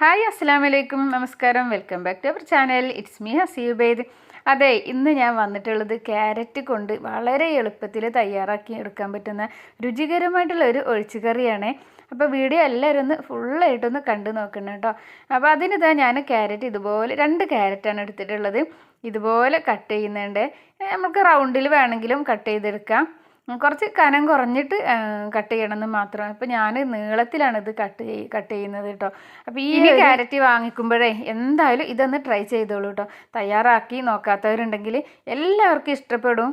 Hi അസ്സാം വലൈക്കും നമസ്കാരം. Welcome back to our channel. It's me ഹസീബേദ്. അതെ ഇന്ന് ഞാൻ വന്നിട്ടുള്ളത് ക്യാരറ്റ് കൊണ്ട് വളരെ എളുപ്പത്തിൽ തയ്യാറാക്കി എടുക്കാൻ പറ്റുന്ന രുചികരമായിട്ടുള്ള ഒരു ഒഴിച്ചുകറിയാണ് അപ്പോൾ വീഡിയോ എല്ലാവരും ഒന്ന് ഫുള്ളായിട്ടൊന്ന് കണ്ടു നോക്കണം കേട്ടോ. അപ്പോൾ അതിനിതാ ഞാൻ ക്യാരറ്റ് ഇതുപോലെ രണ്ട് ക്യാരറ്റാണ് എടുത്തിട്ടുള്ളത്. ഇതുപോലെ കട്ട് ചെയ്യുന്നുണ്ട്. നമുക്ക് റൗണ്ടിൽ വേണമെങ്കിലും കട്ട് ചെയ്തെടുക്കാം. കുറച്ച് കനം കുറഞ്ഞിട്ട് കട്ട് ചെയ്യണമെന്ന് മാത്രം. ഇപ്പം ഞാൻ നീളത്തിലാണ് ഇത് കട്ട് ചെയ് കട്ട് ചെയ്യുന്നത് കേട്ടോ അപ്പോൾ ഈ ക്യാരറ്റ് വാങ്ങിക്കുമ്പോഴേ എന്തായാലും ഇതൊന്ന് ട്രൈ ചെയ്തോളൂ കേട്ടോ തയ്യാറാക്കി നോക്കാത്തവരുണ്ടെങ്കിൽ എല്ലാവർക്കും ഇഷ്ടപ്പെടും.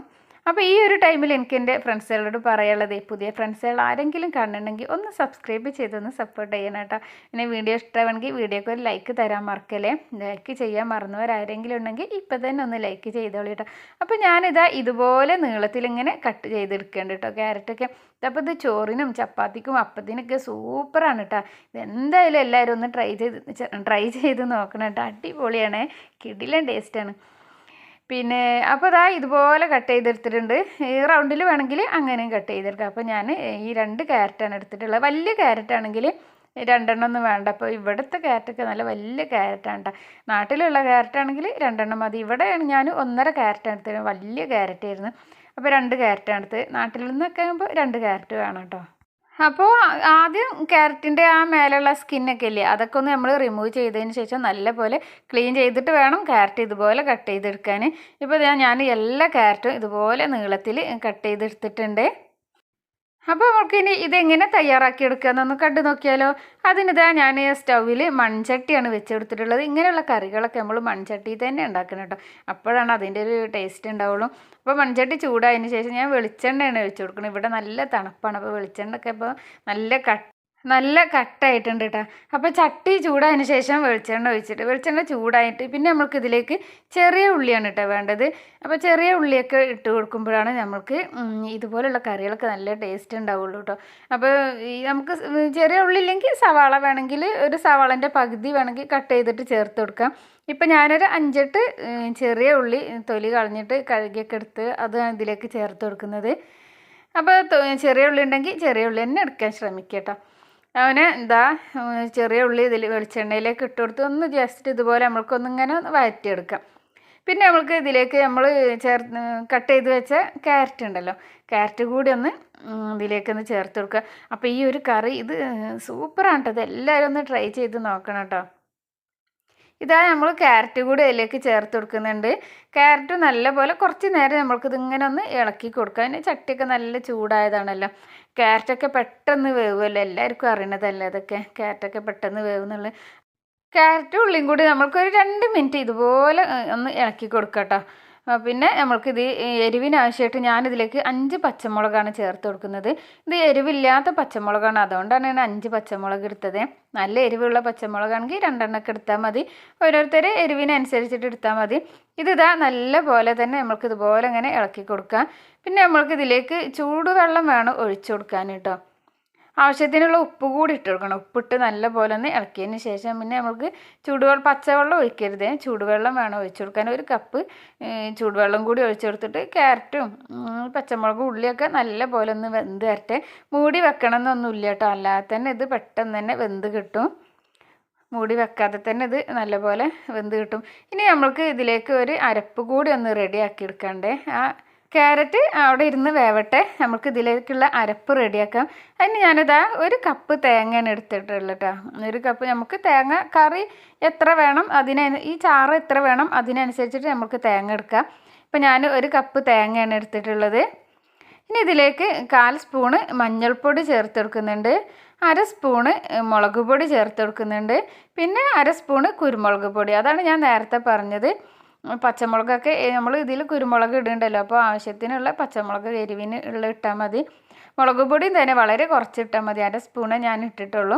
അപ്പോൾ ഈ ഒരു ടൈമിൽ എനിക്ക് എന്റെ ഫ്രണ്ട്സുകളോട് പറയാനുള്ളത് പുതിയ ഫ്രണ്ട്സുകൾ ആരെങ്കിലും കാണുന്നുണ്ടെങ്കിൽ ഒന്ന് സബ്സ്ക്രൈബ് ചെയ്തൊന്ന് സപ്പോർട്ട് ചെയ്യണം കേട്ടോ. പിന്നെ വീഡിയോ ഇഷ്ടമാണെങ്കിൽ വീഡിയോക്ക് ഒരു ലൈക്ക് തരാൻ മറക്കല്ലേ? ലൈക്ക് ചെയ്യാൻ മറന്നവരാരെങ്കിലും ഉണ്ടെങ്കിൽ ഇപ്പം തന്നെ ഒന്ന് ലൈക്ക് ചെയ്തോളൂ കേട്ടോ. അപ്പോൾ ഞാനിതാ ഇതുപോലെ നീളത്തിലിങ്ങനെ കട്ട് ചെയ്തെടുക്കേണ്ട കേട്ടോ ക്യാരറ്റൊക്കെ അപ്പോൾ ഇത് ചോറിനും ചപ്പാത്തിക്കും അപ്പത്തിനൊക്കെ സൂപ്പറാണ് കേട്ടോ. ഇതെന്തായാലും എല്ലാവരും ഒന്ന് ട്രൈ ചെയ്ത് ട്രൈ ചെയ്ത് നോക്കണം കേട്ടോ. അടിപൊളിയാണ്. കിടിലൻ ടേസ്റ്റാണ് പിന്നെ അപ്പോൾ ഇതാ ഇതുപോലെ കട്ട് ചെയ്തെടുത്തിട്ടുണ്ട്. ഈ റൗണ്ടിൽ വേണമെങ്കിൽ അങ്ങനെയും കട്ട് ചെയ്തെടുക്കാം. അപ്പോൾ ഞാൻ ഈ രണ്ട് ക്യാരറ്റാണ് എടുത്തിട്ടുള്ളത്. വലിയ ക്യാരറ്റ് ആണെങ്കിൽ രണ്ടെണ്ണം ഒന്നും വേണ്ട. അപ്പോൾ ഇവിടുത്തെ ക്യാരറ്റൊക്കെ നല്ല വലിയ ക്യാരറ്റാണ് കേട്ടോ നാട്ടിലുള്ള ക്യാരറ്റ് ആണെങ്കിൽ രണ്ടെണ്ണം മതി. ഇവിടെയാണ് ഞാൻ ഒന്നര ക്യാരറ്റാണ് എടുത്തത് വലിയ ക്യാരറ്റ് ആയിരുന്നു. അപ്പോൾ രണ്ട് ക്യാരറ്റാണ് എടുത്ത് നാട്ടിൽ നിന്നൊക്കെ ആകുമ്പോൾ രണ്ട് ക്യാരറ്റ് വേണം കേട്ടോ അപ്പോൾ ആദ്യം ക്യാരറ്റിന്റെ ആ മേലുള്ള സ്കിന്നൊക്കെ ഇല്ലേ അതൊക്കെ ഒന്ന് നമ്മൾ റിമൂവ് ചെയ്തതിന് ശേഷം നല്ലപോലെ ക്ലീൻ ചെയ്തിട്ട് വേണം ക്യാരറ്റ് ഇതുപോലെ കട്ട് ചെയ്തെടുക്കാൻ ഇപ്പോൾ ഞാൻ എല്ലാ ക്യാരറ്റും ഇതുപോലെ നീളത്തിൽ കട്ട് ചെയ്തെടുത്തിട്ടുണ്ട്. അപ്പോൾ നമുക്ക് ഇനി ഇതെങ്ങനെ തയ്യാറാക്കിയെടുക്കുകയെന്നൊന്ന് കണ്ടു നോക്കിയാലോ. അതിനിതാ ഞാൻ സ്റ്റൗവിൽ മൺചട്ടിയാണ് വെച്ചെടുത്തിട്ടുള്ളത്. ഇങ്ങനെയുള്ള കറികളൊക്കെ നമ്മൾ മൺചട്ടിയിൽ തന്നെ ഉണ്ടാക്കണം കേട്ടോ. അപ്പോഴാണ് അതിന്റെ ഒരു ടേസ്റ്റ് ഉണ്ടാവുള്ളൂ. അപ്പോൾ മൺചട്ടി ചൂടായതിന് ശേഷം ഞാൻ വെളിച്ചെണ്ണയാണ് വെച്ച് കൊടുക്കുന്നത്. ഇവിടെ നല്ല തണുപ്പാണ്. അപ്പോൾ വെളിച്ചെണ്ണയൊക്കെ ഇപ്പോൾ നല്ല കട്ട് നല്ല കട്ടായിട്ടുണ്ട് കേട്ടോ അപ്പോൾ ചട്ടി ചൂടായതിന് ശേഷം വെളിച്ചെണ്ണ ഒഴിച്ചിട്ട് വെളിച്ചെണ്ണ ചൂടായിട്ട് പിന്നെ നമ്മൾക്ക് ഇതിലേക്ക് ചെറിയ ഉള്ളിയാണ് കേട്ടോ വേണ്ടത്. അപ്പോൾ ചെറിയ ഉള്ളിയൊക്കെ ഇട്ട് കൊടുക്കുമ്പോഴാണ് നമ്മൾക്ക് ഇതുപോലുള്ള കറികളൊക്കെ നല്ല ടേസ്റ്റ് ഉണ്ടാവുള്ളൂ കേട്ടോ അപ്പോൾ ഈ നമുക്ക് ചെറിയ ഉള്ളി ഇല്ലെങ്കിൽ സവാള വേണമെങ്കിൽ ഒരു സവാളന്റെ പകുതി വേണമെങ്കിൽ കട്ട് ചെയ്തിട്ട് ചേർത്ത് കൊടുക്കാം. ഇപ്പം ഞാനൊരു അഞ്ചെട്ട് ചെറിയ ഉള്ളി തൊലി കളഞ്ഞിട്ട് കഴുകിയൊക്കെ എടുത്ത് അത് ഇതിലേക്ക് ചേർത്ത് കൊടുക്കുന്നത്. അപ്പോൾ ചെറിയ ഉള്ളി ഉണ്ടെങ്കിൽ ചെറിയ ഉള്ളി തന്നെ എടുക്കാൻ ശ്രമിക്കുക കേട്ടോ അവന് എന്താ ചെറിയ ഉള്ളി ഇതിൽ വെളിച്ചെണ്ണയിലേക്ക് ഇട്ട് കൊടുത്ത് ഒന്ന് ജസ്റ്റ് ഇതുപോലെ നമ്മൾക്കൊന്നിങ്ങനെ ഒന്ന് വഴറ്റിയെടുക്കാം. പിന്നെ നമ്മൾക്ക് ഇതിലേക്ക് നമ്മൾ ചേർത്ത് കട്ട് ചെയ്ത് വെച്ച ക്യാരറ്റ് ഉണ്ടല്ലോ ക്യാരറ്റ് കൂടി ഒന്ന് ഇതിലേക്ക് ഒന്ന് ചേർത്ത് കൊടുക്കുക. അപ്പോൾ ഈ ഒരു കറി ഇത് സൂപ്പറാണ് കേട്ടോ ഇത് എല്ലാവരും ഒന്ന് ട്രൈ ചെയ്ത് നോക്കണം കേട്ടോ ഇതാ നമ്മൾ ക്യാരറ്റ് കൂടി അതിലേക്ക് ചേർത്ത് കൊടുക്കുന്നുണ്ട്. ക്യാരറ്റ് നല്ലപോലെ കുറച്ച് നേരം നമ്മൾക്ക് ഇങ്ങനെ ഒന്ന് ഇളക്കി കൊടുക്കുക. അതിന് ചട്ടിയൊക്കെ നല്ല ചൂടായതാണല്ലോ. ക്യാരറ്റൊക്കെ പെട്ടെന്ന് വേവുമല്ലോ. എല്ലാവർക്കും അറിയണതല്ലേ അതൊക്കെ? ക്യാരറ്റൊക്കെ പെട്ടെന്ന് വേവെന്നുള്ള ക്യാരറ്റും ഉള്ളിയും കൂടി നമ്മൾക്കൊരു രണ്ട് മിനിറ്റ് ഇതുപോലെ ഒന്ന് ഇളക്കി കൊടുക്കാം കേട്ടോ പിന്നെ നമ്മൾക്കിത് എരിവിനാവശ്യമായിട്ട് ഞാനിതിലേക്ക് അഞ്ച് പച്ചമുളകാണ് ചേർത്ത് കൊടുക്കുന്നത്. ഇത് എരിവില്ലാത്ത പച്ചമുളകാണ്. അതുകൊണ്ടാണ് ഞാൻ അഞ്ച് പച്ചമുളക് എടുത്തത്. നല്ല എരിവുള്ള പച്ചമുളകാണെങ്കിൽ രണ്ടെണ്ണമൊക്കെ എടുത്താൽ മതി. ഓരോരുത്തർ എരിവിനനുസരിച്ചിട്ട് എടുത്താൽ മതി. ഇതിതാ നല്ല പോലെ തന്നെ നമ്മൾക്ക് ഇതുപോലെ ഇങ്ങനെ ഇളക്കി കൊടുക്കാം. പിന്നെ നമ്മൾക്ക് ഇതിലേക്ക് ചൂടുവെള്ളം വേണം ഒഴിച്ചു കൊടുക്കാൻ കേട്ടോ. ആവശ്യത്തിനുള്ള ഉപ്പ് കൂടി ഇട്ട് കൊടുക്കണം. ഉപ്പിട്ട് നല്ല പോലെ ഒന്ന് ഇളക്കിയതിന് ശേഷം പിന്നെ നമുക്ക് ചൂടുവെള്ളം പച്ചവെള്ളം ഒഴിക്കരുത്. ചൂടുവെള്ളം വേണം ഒഴിച്ചു കൊടുക്കാൻ. ഒരു കപ്പ് ചൂടുവെള്ളം കൂടി ഒഴിച്ചു കൊടുത്തിട്ട് ക്യാരറ്റും പച്ചമുളകും ഉള്ളിയൊക്കെ നല്ല പോലെ ഒന്ന് വെന്ത് വരട്ടെ. മൂടി വെക്കണം എന്നൊന്നുമില്ല കേട്ടോ. അല്ലാതെ തന്നെ ഇത് പെട്ടെന്ന് തന്നെ വെന്ത് കിട്ടും. മൂടി വെക്കാതെ തന്നെ ഇത് നല്ലപോലെ വെന്ത് കിട്ടും. ഇനി നമ്മൾക്ക് ഇതിലേക്ക് ഒരു അരപ്പ് കൂടി ഒന്ന് റെഡിയാക്കി എടുക്കണ്ടേ. ആ ക്യാരറ്റ് അവിടെ ഇരുന്ന് വേവട്ടെ. നമുക്ക് ഇതിലേക്കുള്ള അരപ്പ് റെഡിയാക്കാം. അതിന് ഞാനിതാ ഒരു കപ്പ് തേങ്ങയാണ് എടുത്തിട്ടുള്ളത് കേട്ടോ ഒരു കപ്പ് നമുക്ക് തേങ്ങ കറി എത്ര വേണം അതിന് ഈ ചാറ് എത്ര വേണം അതിനനുസരിച്ചിട്ട് നമുക്ക് തേങ്ങ എടുക്കാം. ഇപ്പം ഞാൻ ഒരു കപ്പ് തേങ്ങയാണ് എടുത്തിട്ടുള്ളത്. ഇനി ഇതിലേക്ക് കാൽ സ്പൂണ് മഞ്ഞൾപ്പൊടി ചേർത്ത് കൊടുക്കുന്നുണ്ട്. അര സ്പൂണ് മുളക് പൊടി ചേർത്ത് കൊടുക്കുന്നുണ്ട്. പിന്നെ അര സ്പൂണ് കുരുമുളക് പൊടി. അതാണ് ഞാൻ നേരത്തെ പറഞ്ഞത്. പച്ചമുളകൊക്കെ നമ്മൾ ഇതിൽ കുരുമുളക് ഇടുന്നുണ്ടല്ലോ അപ്പോൾ ആവശ്യത്തിനുള്ള പച്ചമുളക് എരിവിന് ഉള്ള ഇട്ടാൽ മതി. മുളക് പൊടിയും തന്നെ വളരെ കുറച്ചിട്ടാൽ മതി അര സ്പൂണേ ഞാൻ ഇട്ടിട്ടുള്ളൂ.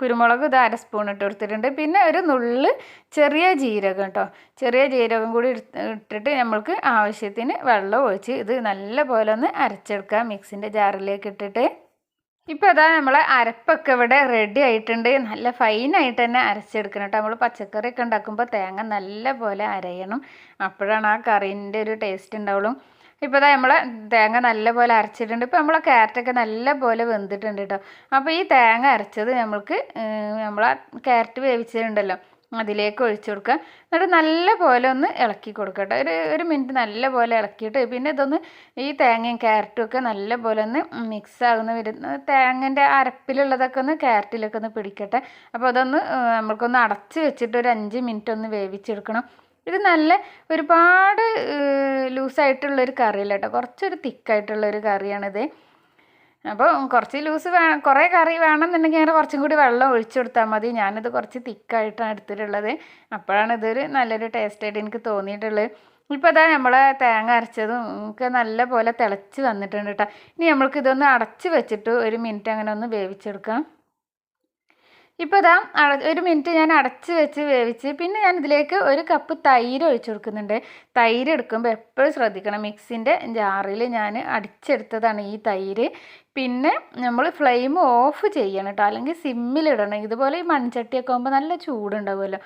കുരുമുളക് ഇത് അര സ്പൂൺ ഇട്ട് കൊടുത്തിട്ടുണ്ട്. പിന്നെ ഒരു നുള്ള് ചെറിയ ജീരകം കേട്ടോ ചെറിയ ജീരകം കൂടി ഇട്ടിട്ട് നമ്മൾക്ക് ആവശ്യത്തിന് വെള്ളം ഒഴിച്ച് ഇത് നല്ല പോലെ ഒന്ന് അരച്ചെടുക്കാം മിക്സിന്റെ ജാറിലേക്ക് ഇട്ടിട്ട്. ഇപ്പോൾ അതാ നമ്മളെ അരപ്പൊക്കെ ഇവിടെ റെഡി ആയിട്ടുണ്ട്. നല്ല ഫൈനായിട്ട് തന്നെ അരച്ചെടുക്കണം കേട്ടോ നമ്മൾ പച്ചക്കറിയൊക്കെ ഉണ്ടാക്കുമ്പോൾ തേങ്ങ നല്ല പോലെ അരയണം. അപ്പോഴാണ് ആ കറീന്റെ ഒരു ടേസ്റ്റ് ഉണ്ടാവുള്ളൂ. ഇപ്പോൾ ഇതാ നമ്മളെ തേങ്ങ നല്ല പോലെ അരച്ചിട്ടുണ്ട്. ഇപ്പോൾ നമ്മളെ ക്യാരറ്റൊക്കെ നല്ലപോലെ വെന്തിട്ടുണ്ട് കേട്ടോ അപ്പോൾ ഈ തേങ്ങ അരച്ചത് നമ്മൾക്ക് നമ്മളെ ക്യാരറ്റ് വേവിച്ചതുണ്ടല്ലോ. അതിലേക്ക് ഒഴിച്ചു കൊടുക്കുക. എന്നിട്ട് നല്ല പോലെ ഒന്ന് ഇളക്കി കൊടുക്കട്ടെ. ഒരു ഒരു മിനിറ്റ് നല്ല പോലെ ഇളക്കിയിട്ട് പിന്നെ ഇതൊന്ന് ഈ തേങ്ങയും ക്യാരറ്റും ഒക്കെ നല്ല പോലെ ഒന്ന് മിക്സ് ആകുന്ന വരുന്ന തേങ്ങന്റെ അരപ്പിലുള്ളതൊക്കെ ഒന്ന് ക്യാരറ്റിലൊക്കെ ഒന്ന് പിടിക്കട്ടെ. അപ്പോൾ അതൊന്ന് നമ്മൾക്കൊന്ന് അടച്ച് വെച്ചിട്ട് ഒരു അഞ്ച് മിനിറ്റ് ഒന്ന് വേവിച്ചെടുക്കണം. ഇത് നല്ല ഒരുപാട് ലൂസായിട്ടുള്ളൊരു കറിയല്ല കേട്ടോ. കുറച്ചൊരു തിക്കായിട്ടുള്ളൊരു കറിയാണിത്. അപ്പോൾ കുറച്ച് ലൂസ് വേണം കുറേ കറി വേണമെന്നുണ്ടെങ്കിൽ അങ്ങനെ കുറച്ചും കൂടി വെള്ളം ഒഴിച്ചു കൊടുത്താൽ മതി. ഞാനിത് കുറച്ച് തിക്കായിട്ടാണ് എടുത്തിട്ടുള്ളത്. അപ്പോഴാണ് ഇതൊരു നല്ലൊരു ടേസ്റ്റായിട്ട് എനിക്ക് തോന്നിയിട്ടുള്ളത്. ഇപ്പോൾ അതാ നമ്മളെ തേങ്ങ അരച്ചതും ഒക്കെ നല്ല പോലെ തിളച്ച് വന്നിട്ടുണ്ട് കേട്ടോ ഇനി നമ്മൾക്ക് ഇതൊന്ന് അടച്ച് വെച്ചിട്ട് ഒരു മിനിറ്റ് അങ്ങനെ ഒന്ന് വേവിച്ചെടുക്കാം. ഇപ്പോൾ ഇതാ ഒരു മിനിറ്റ് ഞാൻ അടച്ച് വെച്ച് വേവിച്ച് പിന്നെ ഞാൻ ഇതിലേക്ക് ഒരു കപ്പ് തൈര് ഒഴിച്ചു കൊടുക്കുന്നുണ്ട്. തൈര് എടുക്കുമ്പോൾ എപ്പോഴും ശ്രദ്ധിക്കണം. മിക്സിന്റെ ജാറിൽ ഞാൻ അടിച്ചെടുത്തതാണ് ഈ തൈര്. പിന്നെ നമ്മൾ ഫ്ലെയിം ഓഫ് ചെയ്യണം കേട്ടോ. അല്ലെങ്കിൽ സിമ്മിലിടണം ഇതുപോലെ ഈ മൺചട്ടിയൊക്കെ ആകുമ്പോൾ നല്ല ചൂടുണ്ടാവുമല്ലോ.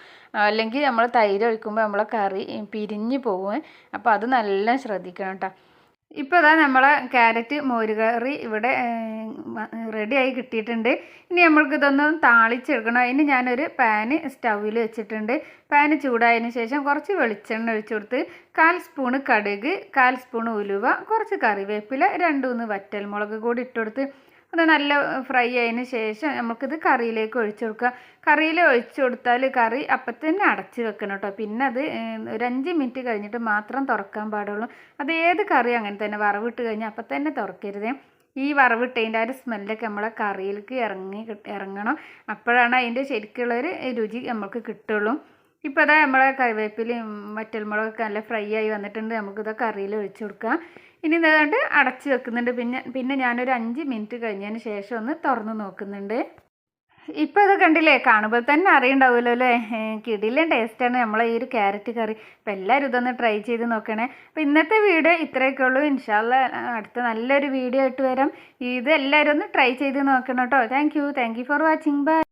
അല്ലെങ്കിൽ നമ്മൾ തൈര് ഒഴിക്കുമ്പോൾ നമ്മളെ കറി പിരിഞ്ഞു പോകും അപ്പോൾ അത് നല്ല ശ്രദ്ധിക്കണം കേട്ടോ. ഇപ്പോൾ ഇതാ നമ്മളെ ക്യാരറ്റ് മോരുകറി ഇവിടെ റെഡിയായി കിട്ടിയിട്ടുണ്ട്. ഇനി നമ്മൾക്ക് ഇതൊന്ന് താളിച്ചെടുക്കണം. അതിന് ഞാനൊരു പാന് സ്റ്റൗവിൽ വെച്ചിട്ടുണ്ട്. പാന് ചൂടായതിന് ശേഷം കുറച്ച് വെളിച്ചെണ്ണ ഒഴിച്ചു കൊടുത്ത് കാൽ സ്പൂണ് കടുക് കാൽ സ്പൂണ് ഉലുവ കുറച്ച് കറിവേപ്പില രണ്ട് മൂന്ന് വറ്റൽമുളക് കൂടി ഇട്ടുകൊടുത്ത് അത് നല്ല ഫ്രൈ ആയതിന് ശേഷം നമുക്കിത് കറിയിലേക്ക് ഒഴിച്ചു കൊടുക്കുക. കറിയിൽ ഒഴിച്ചു കൊടുത്താൽ കറി അപ്പം തന്നെ അടച്ച് വെക്കണം കേട്ടോ. പിന്നെ അത് ഒരു അഞ്ച് മിനിറ്റ് കഴിഞ്ഞിട്ട് മാത്രം തുറക്കാൻ പാടുള്ളൂ. അത് ഏത് കറി അങ്ങനെ തന്നെ വറവിട്ട് കഴിഞ്ഞാൽ അപ്പം തന്നെ തുറക്കരുത്. ഈ വറവിട്ടതിന്റെ ആ ഒരു സ്മെല്ലൊക്കെ നമ്മളെ കറിയിലേക്ക് ഇറങ്ങി ഇറങ്ങണം. അപ്പോഴാണ് അതിന്റെ ശരിക്കുള്ളൊരു രുചി നമുക്ക് കിട്ടുള്ളൂ. ഇപ്പോൾ അതാ നമ്മളെ കറിവേപ്പിലയും വറ്റൽമുളകൊക്കെ നല്ല ഫ്രൈ ആയി വന്നിട്ടുണ്ട്. നമുക്കിത് കറിയിൽ ഒഴിച്ചു കൊടുക്കാം. ഇനി ഇതുകൊണ്ട് അടച്ച് വെക്കുന്നുണ്ട്. പിന്നെ പിന്നെ ഞാനൊരു അഞ്ച് മിനിറ്റ് കഴിഞ്ഞതിന് ശേഷം ഒന്ന് തുറന്ന് നോക്കുന്നുണ്ട്. ഇപ്പോൾ ഇത് കണ്ടില്ലേ കാണുമ്പോൾ തന്നെ അറിയണ്ടാവുമല്ലോ അല്ലേ? കിടിലൻ ടേസ്റ്റാണ് നമ്മളെ ഈ ഒരു ക്യാരറ്റ് കറി. അപ്പോൾ എല്ലാവരും ഇതൊന്ന് ട്രൈ ചെയ്ത് നോക്കണേ. അപ്പോൾ ഇന്നത്തെ വീഡിയോ ഇത്രയൊക്കെ ഉള്ളൂ. ഇൻഷാല്ല അടുത്ത നല്ലൊരു വീഡിയോ ആയിട്ട് വരാം. ഇത് എല്ലാവരും ഒന്ന് ട്രൈ ചെയ്ത് നോക്കണം കേട്ടോ. Thank you thank you for watching bye